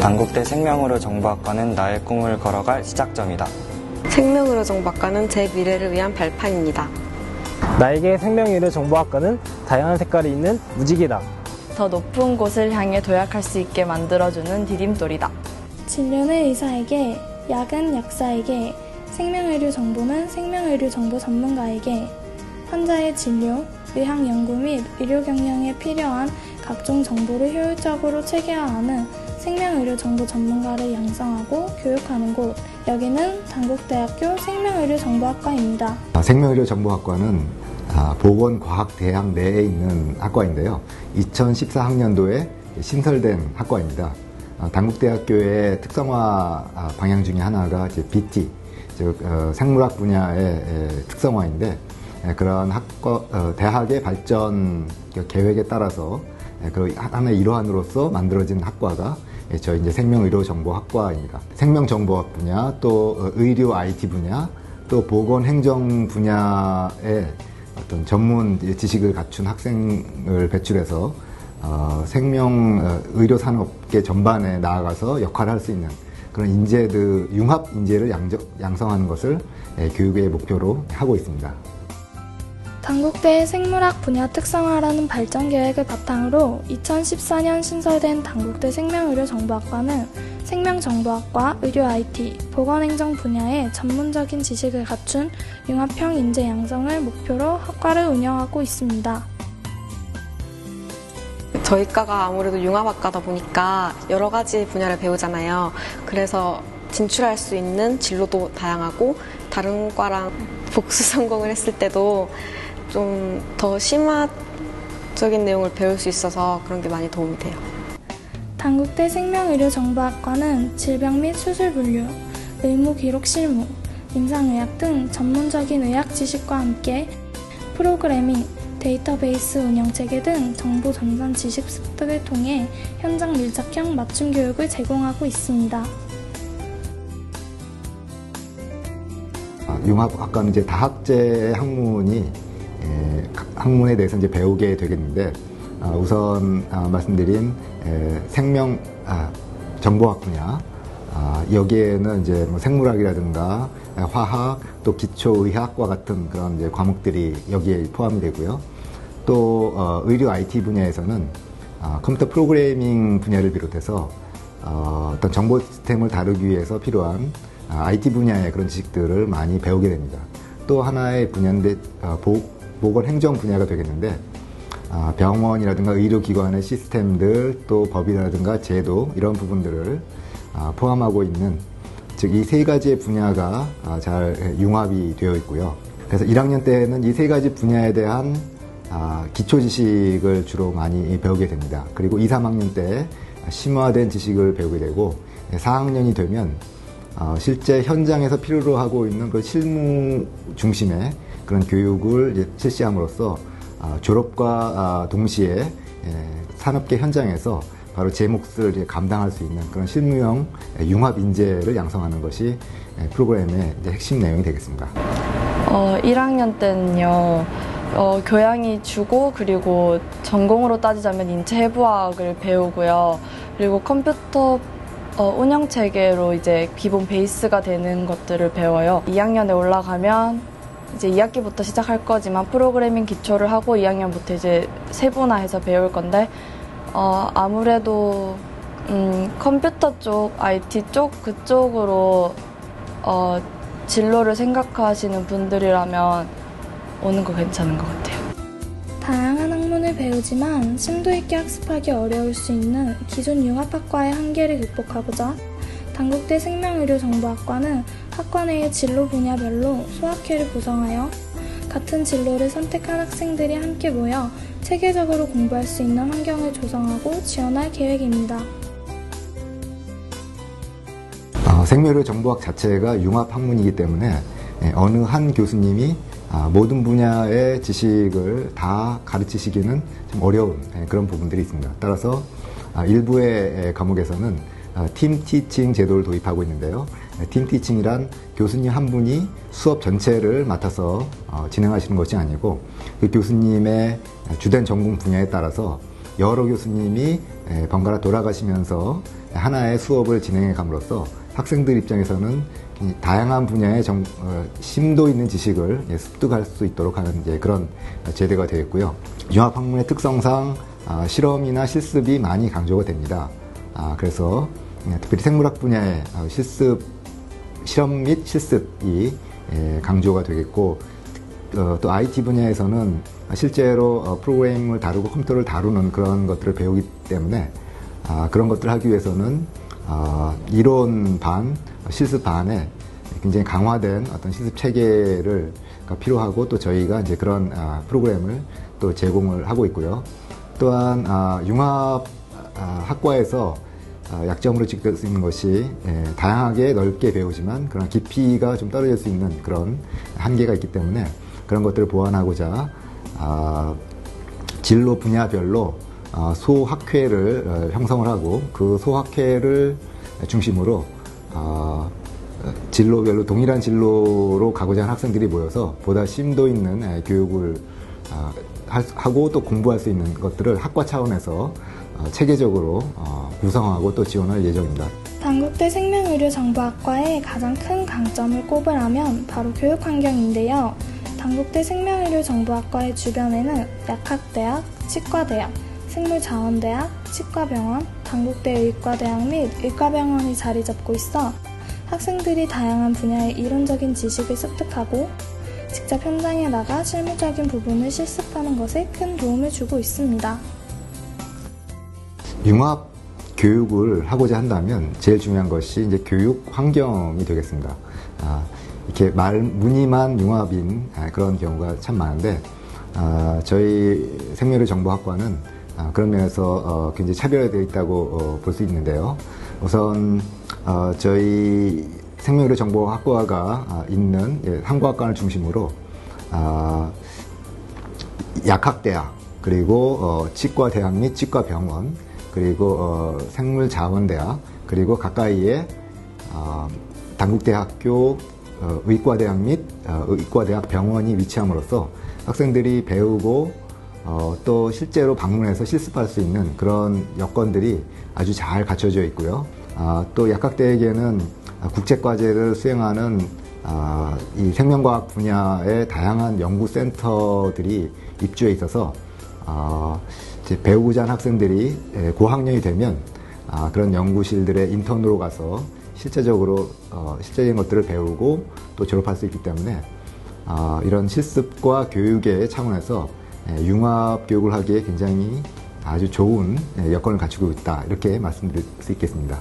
단국대 생명의료 정보학과는 나의 꿈을 걸어갈 시작점이다. 생명의료 정보학과는 제 미래를 위한 발판입니다. 나에게 생명의료 정보학과는 다양한 색깔이 있는 무지개다. 더 높은 곳을 향해 도약할 수 있게 만들어주는 디딤돌이다. 진료는 의사에게, 약은 약사에게, 생명의료 정보는 생명의료 정보 전문가에게, 환자의 진료, 의학 연구 및 의료 경영에 필요한 각종 정보를 효율적으로 체계화하는 생명의료 정보 전문가를 양성하고 교육하는 곳. 여기는 단국대학교 생명의료 정보학과입니다. 아, 생명의료 정보학과는 아, 보건과학대학 내에 있는 학과인데요. 2014학년도에 신설된 학과입니다. 아, 단국대학교의 특성화 방향 중에 하나가 BT, 즉 어, 생물학 분야의 특성화인데 그런 학과 어, 대학의 발전 계획에 따라서 그 하나의 일환으로서 만들어진 학과가 저희 이제 생명의료정보학과입니다. 생명정보학 분야, 또 어, 의료 IT 분야, 또 보건행정 분야의 어떤 전문 지식을 갖춘 학생을 배출해서 어, 생명 어, 의료 산업계 전반에 나아가서 역할을 할 수 있는 그런 인재들 융합 인재를 양적, 양성하는 것을 예, 교육의 목표로 하고 있습니다. 단국대의 생물학 분야 특성화라는 발전 계획을 바탕으로 2014년 신설된 단국대 생명의료정보학과는 생명정보학과, 의료 IT, 보건행정 분야의 전문적인 지식을 갖춘 융합형 인재 양성을 목표로 학과를 운영하고 있습니다. 저희 과가 아무래도 융합학과다 보니까 여러 가지 분야를 배우잖아요. 그래서 진출할 수 있는 진로도 다양하고 다른 과랑 복수 전공을 했을 때도 좀 더 심화적인 내용을 배울 수 있어서 그런 게 많이 도움이 돼요. 단국대 생명의료정보학과는 질병 및 수술 분류, 의무 기록 실무, 임상의학 등 전문적인 의학 지식과 함께 프로그래밍, 데이터베이스 운영 체계 등 정보 전산 지식 습득을 통해 현장 밀착형 맞춤 교육을 제공하고 있습니다. 아, 융합학과는 이제 다학제 학문이 학문에 대해서 이제 배우게 되겠는데 아, 우선 아, 말씀드린 생명 아, 정보학 분야 여기에는 이제 뭐 생물학이라든가 화학 또 기초의학과 같은 그런 이제 과목들이 여기에 포함이 되고요. 또 어, 의료 IT 분야에서는 컴퓨터 프로그래밍 분야를 비롯해서 어, 어떤 정보 시스템을 다루기 위해서 필요한 IT 분야의 그런 지식들을 많이 배우게 됩니다. 또 하나의 분야인데 어, 보건 행정 분야가 되겠는데 아, 병원이라든가 의료기관의 시스템들 또 법이라든가 제도 이런 부분들을 아, 포함하고 있는 즉 이 세 가지의 분야가 아, 잘 융합이 되어 있고요. 그래서 1학년 때는 이 세 가지 분야에 대한 기초 지식을 주로 많이 배우게 됩니다. 그리고 2, 3학년 때 심화된 지식을 배우게 되고 4학년이 되면 어, 실제 현장에서 필요로 하고 있는 그 실무 중심의 그런 교육을 실시함으로써 아, 졸업과 아, 동시에 예, 산업계 현장에서 바로 제 몫을 감당할 수 있는 그런 실무형 융합 인재를 양성하는 것이 예, 프로그램의 핵심 내용이 되겠습니다. 어, 1학년 때는요. 어, 교양이 주고 그리고 전공으로 따지자면 인체 해부학을 배우고요. 그리고 컴퓨터 어, 운영 체계로 이제 기본 베이스가 되는 것들을 배워요. 2학년에 올라가면 이제 2학기부터 시작할 거지만 프로그래밍 기초를 하고 2학년부터 이제 세분화해서 배울 건데 어, 아무래도 음, 컴퓨터 쪽, IT 쪽 그쪽으로 어, 진로를 생각하시는 분들이라면 오는 거 괜찮은 것 같아요. 다양한 학문을 배우지만 심도 있게 학습하기 어려울 수 있는 기존 융합학과의 한계를 극복하고자 단국대 생명의료정보학과는 학과 내의 진로 분야별로 수학회를 구성하여 같은 진로를 선택한 학생들이 함께 모여 체계적으로 공부할 수 있는 환경을 조성하고 지원할 계획입니다. 어, 생명의료 정보학 자체가 융합 학문이기 때문에 예, 어느 한 교수님이 아, 모든 분야의 지식을 다 가르치시기는 좀 어려운 예, 그런 부분들이 있습니다. 따라서 아, 일부의 예, 과목에서는 어, 팀 티칭 제도를 도입하고 있는데요. 네, 팀 티칭이란 교수님 한 분이 수업 전체를 맡아서 어, 진행하시는 것이 아니고 그 교수님의 주된 전공 분야에 따라서 여러 교수님이 에, 번갈아 돌아가시면서 하나의 수업을 진행해 감으로써 학생들 입장에서는 이 다양한 분야의 정- 어, 심도 있는 지식을 예, 습득할 수 있도록 하는 그런 제도가 되었고요. 융합학문의 특성상 아, 실험이나 실습이 많이 강조가 됩니다. 아, 그래서 예, 특별히 생물학 분야의 아, 실습 실험 및 실습이 예, 강조가 되겠고 어, 또 IT 분야에서는 실제로 어, 프로그램을 다루고 컴퓨터를 다루는 그런 것들을 배우기 때문에 아, 그런 것들을 하기 위해서는 아, 이론 반, 실습 반에 굉장히 강화된 어떤 실습 체계를 가 필요하고 또 저희가 이제 그런 아, 프로그램을 또 제공을 하고 있고요. 또한 아, 융합 아, 학과에서 아, 약점으로 찍을 수 있는 것이 예, 다양하게 넓게 배우지만 그런 깊이가 좀 떨어질 수 있는 그런 한계가 있기 때문에 그런 것들을 보완하고자 아, 진로 분야별로 아, 소학회를 어, 형성을 하고 그 소학회를 중심으로 아, 어, 진로별로 동일한 진로로 가고자 하는 학생들이 모여서 보다 심도 있는 에, 교육을 아, 할- 하고 또 공부할 수 있는 것들을 학과 차원에서 어, 체계적으로 어, 구성하고 또 지원할 예정입니다. 단국대 생명의료정보학과의 가장 큰 강점을 꼽으라면 바로 교육 환경인데요. 단국대 생명의료정보학과의 주변에는 약학대학, 치과대학, 생물자원대학, 치과병원, 단국대 의과대학 및 의과병원이 자리 잡고 있어 학생들이 다양한 분야의 이론적인 지식을 습득하고 직접 현장에 나가 실무적인 부분을 실습하는 것에 큰 도움을 주고 있습니다. 융합 교육을 하고자 한다면 제일 중요한 것이 이제 교육 환경이 되겠습니다. 아, 이렇게 말 무늬만 융합인 아, 그런 경우가 참 많은데 아, 저희 생명의 정보학과는 아, 그런 면에서 어, 굉장히 차별화되어 있다고 어, 볼수 있는데요. 우선 어, 저희 생명의 정보학과가 아, 있는 예, 한국학관을 중심으로 아, 약학대학 그리고 어, 치과대학 및 치과병원 그리고 어, 생물자원대학 그리고 가까이에 어, 단국대학교 어, 의과대학 및 어, 의과대학 병원이 위치함으로써 학생들이 배우고 어, 또 실제로 방문해서 실습할 수 있는 그런 여건들이 아주 잘 갖춰져 있고요. 아, 또 약학대에게는 국제과제를 수행하는 아, 이 생명과학 분야의 다양한 연구센터들이 입주해 있어서 아, 배우고자 하는 학생들이 에, 고학년이 되면 아, 그런 연구실들의 인턴으로 가서 실제적으로 어, 실제적인 것들을 배우고 또 졸업할 수 있기 때문에 아, 이런 실습과 교육의 차원에서 에, 융합 교육을 하기에 굉장히 아주 좋은 에, 여건을 갖추고 있다 이렇게 말씀드릴 수 있겠습니다.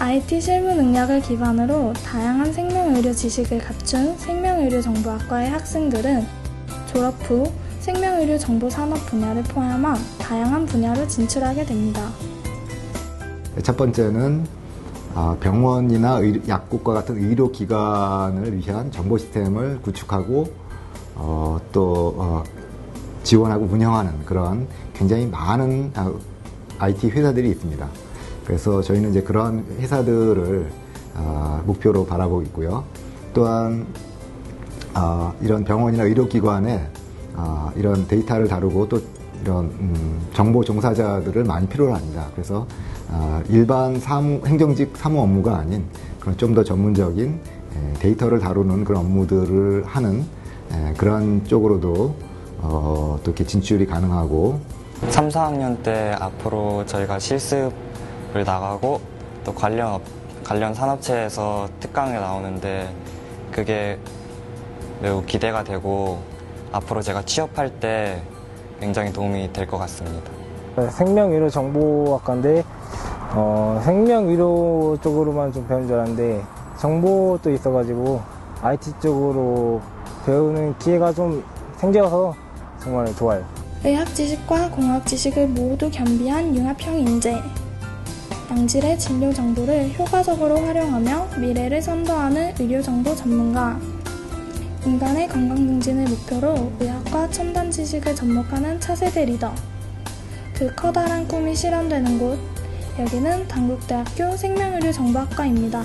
IT 실무 능력을 기반으로 다양한 생명의료 지식을 갖춘 생명의료정보학과의 학생들은 졸업 후 생명의료 정보 산업 분야를 포함한 다양한 분야로 진출하게 됩니다. 첫 번째는 아, 병원이나 의- 약국과 같은 의료기관을 위한 정보 시스템을 구축하고 어, 또 어, 지원하고 운영하는 그런 굉장히 많은 아, IT 회사들이 있습니다. 그래서 저희는 이제 그런 회사들을 아, 목표로 바라보고 있고요. 또한 아, 이런 병원이나 의료기관에 아, 이런 데이터를 다루고 또 이런 음, 정보 종사자들을 많이 필요로 합니다. 그래서 아, 일반 사무, 행정직 사무 업무가 아닌 그런 좀 더 전문적인 에, 데이터를 다루는 그런 업무들을 하는 에, 그런 쪽으로도 어, 또 이렇게 진출이 가능하고 3, 4학년 때 앞으로 저희가 실습을 나가고 또 관련 업- 관련 산업체에서 특강에 나오는데 그게 매우 기대가 되고 앞으로 제가 취업할 때 굉장히 도움이 될 것 같습니다. 생명의료 정보학과인데 어, 생명의료 쪽으로만 좀 배운 줄 알았는데 정보도 있어가지고 IT 쪽으로 배우는 기회가 좀 생겨서 정말 좋아요. 의학 지식과 공학 지식을 모두 겸비한 융합형 인재. 양질의 진료 정보를 효과적으로 활용하며 미래를 선도하는 의료 정보 전문가. 인간의 건강 증진을 목표로 의학과 첨단 지식을 접목하는 차세대 리더. 그 커다란 꿈이 실현되는 곳. 여기는 단국대학교 생명의료 정보학과입니다.